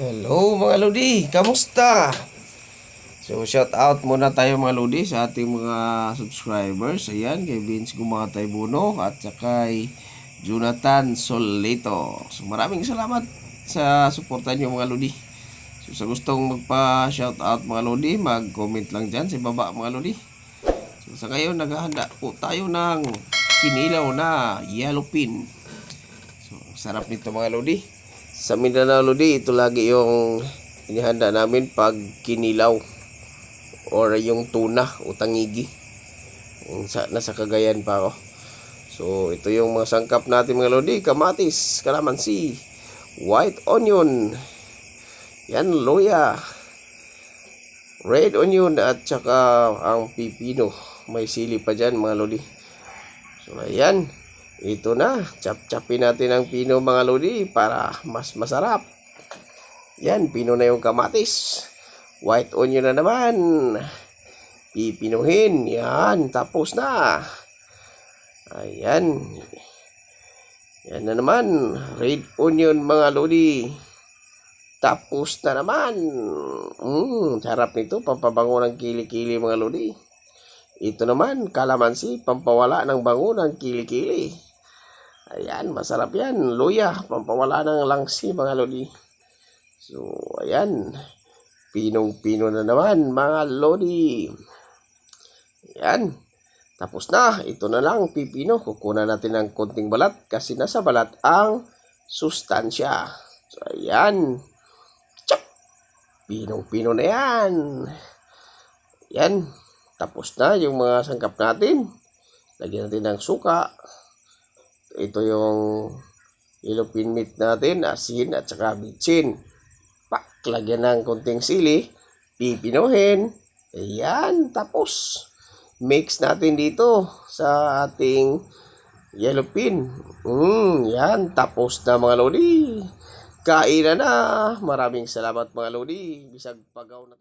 Hello mga Lodi, kamusta? So shout out muna tayo mga Lodi sa ating mga subscribers. Ayan, kay Vince Gumatay Buno at saka kay Jonathan Solito. So maraming salamat sa suporta niyo mga Lodi. So sa gustong magpa-shout out mga Lodi, mag-comment lang dyan sa baba mga Lodi. So sa ngayon, naghahanda po tayo ng kinilaw na yellow pin. So, sarap nito mga Lodi. Sa Mindanao Lodi, ito lagi yung inihanda namin pag kinilaw or yung tuna o tangigi. Sa, nasa Cagayan pa ako. So, ito yung mga sangkap natin mga Lodi. Kamatis, kalamansi, white onion, yan, loya, red onion at saka ang pipino. May sili pa dyan mga Lodi. So, ayan. Ito na. Chap-chapin natin ang pino mga lodi para mas masarap. Yan, pino na yung kamatis. White onion na naman. Pipinuhin. Yan, tapos na. Ayan. Yan na naman. Red onion mga lodi. Tapos na naman. Mm, sarap nito. Pampabango ng kili-kili mga lodi. Ito naman, kalamansi, pampawala ng bango ng kili-kili. Ayan, masarap yan. Luya, pampawala ng langsi, mga lodi. So, ayan. Pinong-pino na naman, mga lodi. Ayan. Tapos na. Ito na lang, pipino. Kukunan natin ng konting balat kasi nasa balat ang sustansya. So, ayan. Tsak! Pinong-pino na yan. Yan. Tapos na yung mga sangkap natin. Lagyan natin ng suka. Ito yung ilupin meat natin, asin at saka bitsin. Pak, lagyan ng konting sili. Pipinuhin. Ayan, tapos. Mix natin dito sa ating yellow pin. Mm, yan, tapos na mga lodi. Kain na na. Maraming salamat mga lodi. Bisag pagaw na tayo.